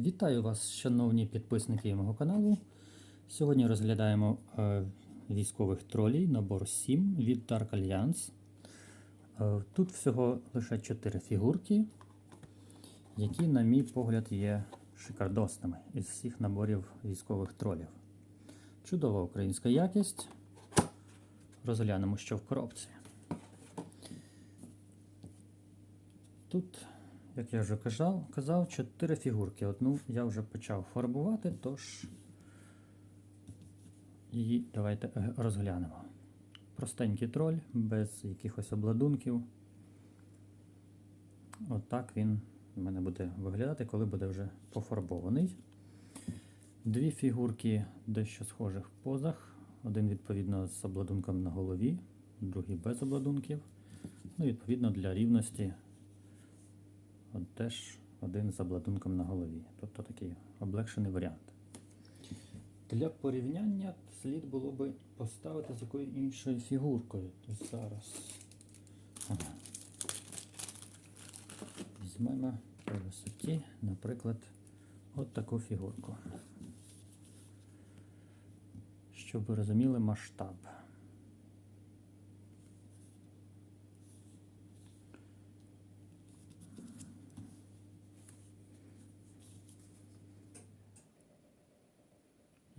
Вітаю вас, шановні підписники мого каналу. Сьогодні розглядаємо е, військових тролей набор 7 від Dark Alliance. Е, тут всього лише 4 фігурки, які, на мій погляд, є шикардосними із всіх наборів військових тролів. Чудова українська якість. Розглянемо, що в коробці. Тут, як я вже казав, казав, 4 фігурки. Одну я вже почав фарбувати, тож її давайте е, розглянемо. Простенький троль, без якихось обладунків. Отак він в мене буде виглядати, коли буде вже пофарбований. Дві фігурки дещо схожих в позах. Один, відповідно, з обладунком на голові, другий без обладунків. Ну, відповідно, для рівності От теж один з обладунком на голові. Тобто такий облегшений варіант. Для порівняння слід було би поставити з якою іншою фігуркою. Зараз. Ага. Візьмемо по висоті, наприклад, от таку фігурку. Щоб ви розуміли масштаб.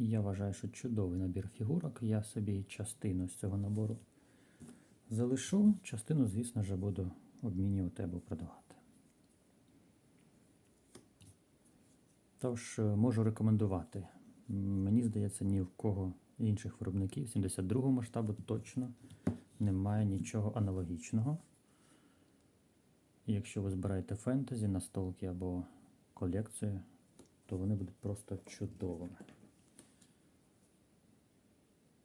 Я вважаю, що чудовий набір фігурок. Я собі частину з цього набору залишу, частину, звісно ж, буду обмінювати або продавати. Тож, е, можу рекомендувати. Мені здається, ні в кого інших виробників 72 масштабу точно немає нічого аналогічного. Якщо ви збираєте фентезі, настолки або колекцію, то вони будуть просто чудовими.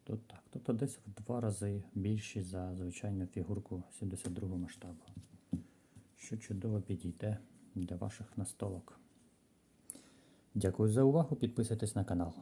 То так, тобто десь в два рази більші за звичайну фігурку 72 масштабу, що чудово підійде для ваших настолок. Дякую за увагу, підписуйтесь на канал.